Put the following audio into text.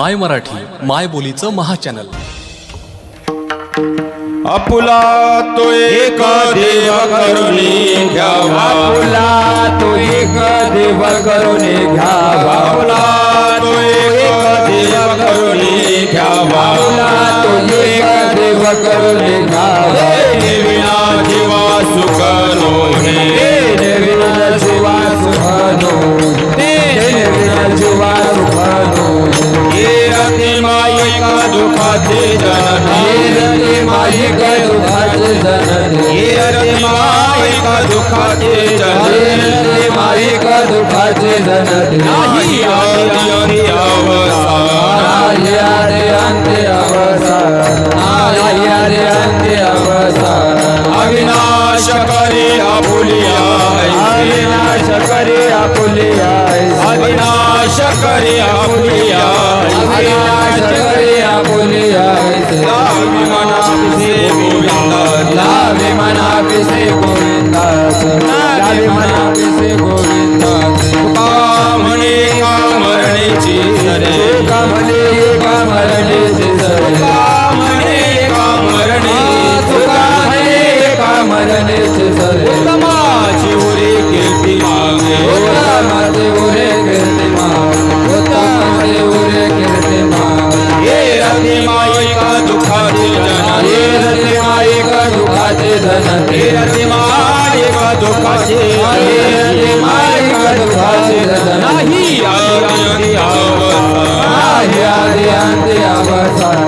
माय मराठी माय बोलीचं महाचॅनल आपुला तो एक देव करुणी घ्यावा. आपुला तो एक देव करून घ्यावा. आपुला तो एक देव करुणी घ्यावा. आपुला तो एक देव करून घ्यावा. दुखाचे जननी रती माईक दुखाचे जननी हे रती मायिका दुखाचे जननी रती माईक दुखाचे जननी नाही आदी आदी अवसान। नाही आरे अंते अवसान। नाही आरे अंते अवसान। अविनाश करे आपुलिया अविनाश करे आपुलिया अविनाश करे आपुलिया अविनाश करे आपुलिया है दुखाचे जननी हे रती माईक दुखाचे धन हे रती मायिका दुखाचे हे दुखाचे धन नाही आदी आदी नाही अवसान